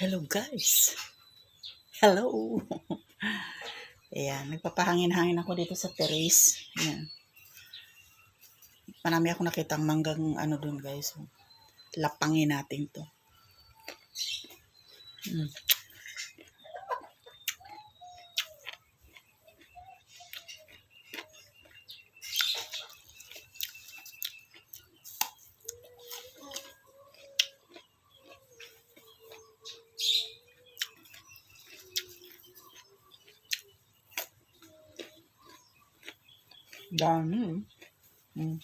Hello guys! Hello! Ayan, nagpapahangin-hangin ako dito sa terrace. Ayan. Marami ako nakitang manggang ano dun guys. Lapangin natin to. Mm. Dami. Mm.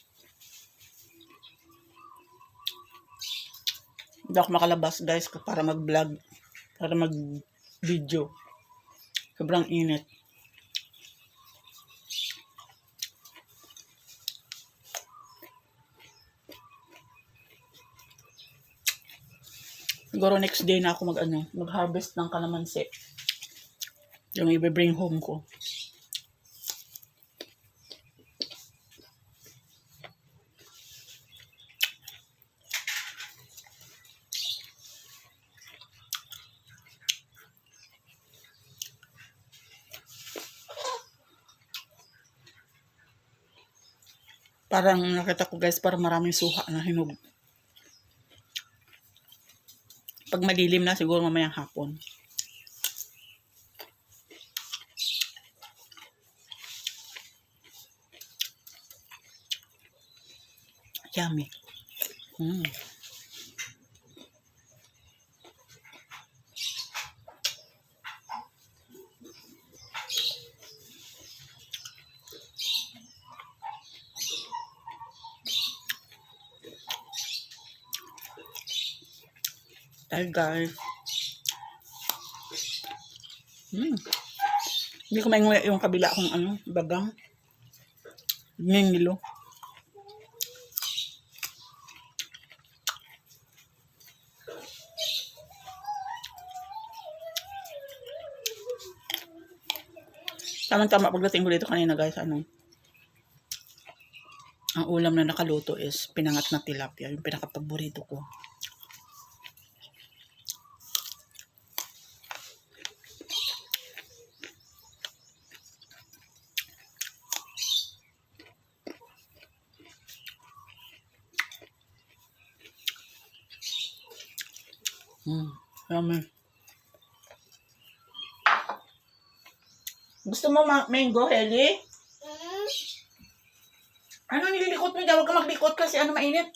Hindi ako makalabas guys para mag-vlog. Para mag-video. Sobrang init. Siguro next day na ako mag ano, mag-harvest ng kalamansi. Yung i-bring home ko. Parang nakita ko guys, parang maraming suha na hinog. Pag madilim na, siguro mamayang hapon. Yummy. Mm. Dahil guys. Hmm. Hindi ko mainguya yung kabila kong ano, bagang. Ningilo. Tama-tama pagdating ko dito kanina guys, ano, ang ulam na nakaluto is pinangat na tilapia, yung pinakapaborito ko. Mm, yummy. Gusto mo ma- mango, Heli? Ano nililikot mo dyan? Huwag ka maglikot kasi ano mainit.